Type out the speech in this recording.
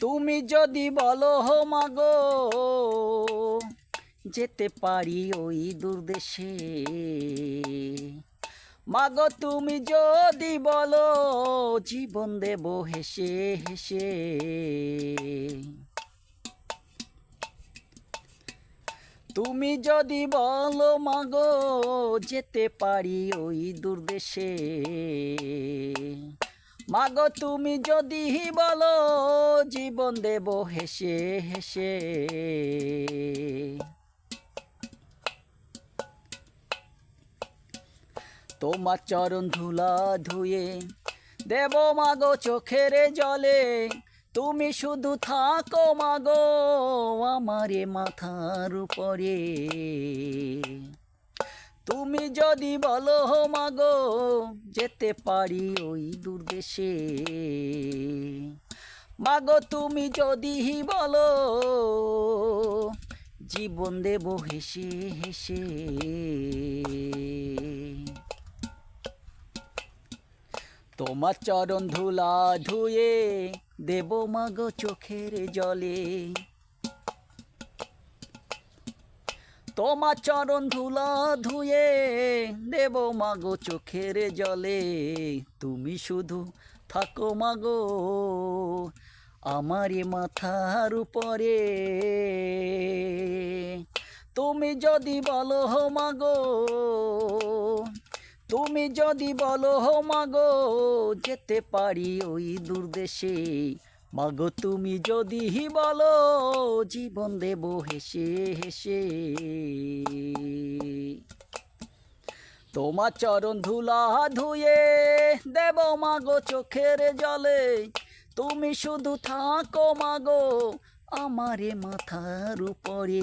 তুমি যদি বলো হো মাগো, যেতে পারি ওই দূরদেশে। মাগো, তুমি যদি বলো, জীবন দেব হেসে হেসে। তুমি যদি বলো মাগো, যেতে পারি ওই দূরদেশে। মাগো, তুমি যদি বলো, জীবন দেব হেসে হেসে। তোমার চরণ ধুলা ধুয়ে দেব মাগো চোখের জলে। তুমি শুধু থাকো মাগো, আমারে মাথার উপরে। তুমি যদি বলো মাগো, যেতে পারি ওই দূরদেশে। মাগো, তুমি যদি বলো, জীবন দেব হেসে হেসে। তোমার চরণ ধুলা ধুয়ে দেব মাগো চোখের জলে। তোমার চরণ ধুলা ধুয়ে দেব মাগো চোখের জলে। তুমি শুধু থাকো মাগো আমারে মাথার উপরে। তুমি যদি বলো হো মাগো, তুমি যদি বলো হো মাগো, যেতে পারি ওই দূরদেশে। মাগো, তুমি যদি বলো, জীবন দেব হেসে হেসে। তোমার চরণ ধুলা ধুয়ে দেব মাগো চোখের জলে। তুমি শুধু থাকো মাগো, আমারে মাথার উপরে।